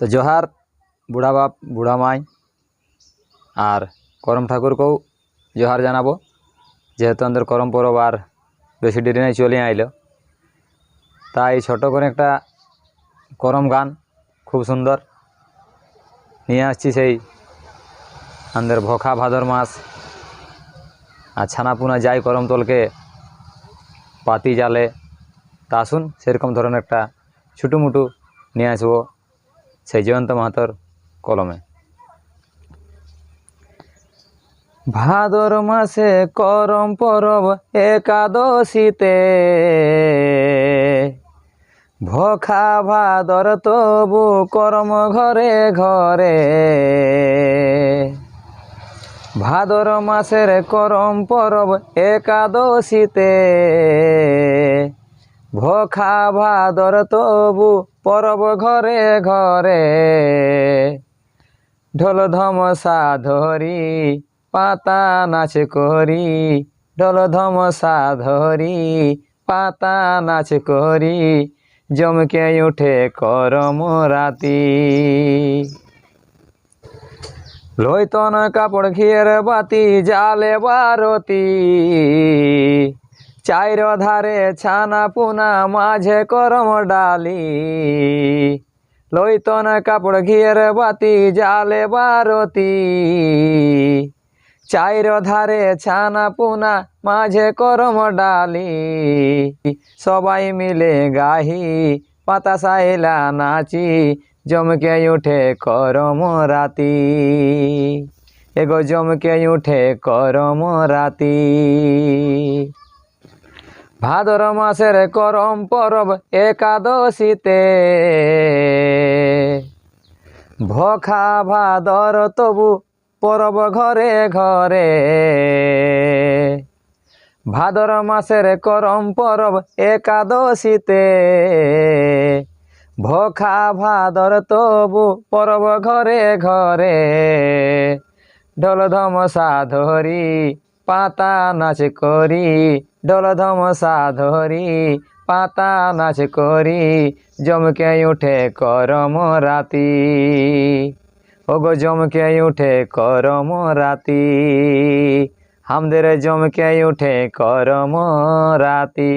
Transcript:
তো জোহার, বুড়া বাপ, বুড়া মাই আর করম ঠাকুরকেও জোহার জানাব। যেহেতু আমাদের করম পরব আর বেশি দেরি নাই, চলে আইলো। তাই ছোট করে একটা করম গান খুব সুন্দর নিয়ে আসছি সেই আমাদের ভোখা ভাদর মাস আর ছানাপুনা যাই করম তলকে পাতি জালে, তা আসুন সেরকম ধরনের একটা ছুটুমুটু নিয়ে আসব। সেই জয়ন্ত মাহাতর কলমে। ভাদর মাসে করম পরব একাদশীতে। ভখা ভাদর তবু করম ঘরে ঘরে। ভাদর মাসের করম পরব একাদশীতে। ভখা ভাদর তবু পরব ঘরে ঘরে। ঢোল ধমসা ধরি পাতা নাচ করি। ঢোল ধমসা ধরি পাতা নাচ করি। জমকে উঠে করম রাতি। লইতন কাপড় ঘিয়ের বাতি, জালে বারতি। চাইর ধারে ছানা পুনা, মাঝে করম ডালি। লইতন কাপড় ঘিয়ের বাতি, জালে বারতি। চাইর ধারে ছানা পুনা, মাঝে করম ডালি। সবাই মিলে গাহি, পাতা সাইলা নাচি, জমকে উঠে করম রাতি। এগো জমকে উঠে করম রাতি। ভাদর মাসের করম পরব একাদশীতে। ভখা ভাদর তবু পরব ঘরে ঘরে। ভাদর মাসের করম পরব একাদশীতে। ভখা ভাদর তবু পরব ঘরে ঘরে। ঢোল ধমসা ধরি, পাতা নাচ করি ঢোল ধমসা ধরি পাতা নাচ করি, জমকে উঠে করম রাতি। ওগো জমকে উঠে করম রাতি, হামদের জমকে উঠে করম রাতি।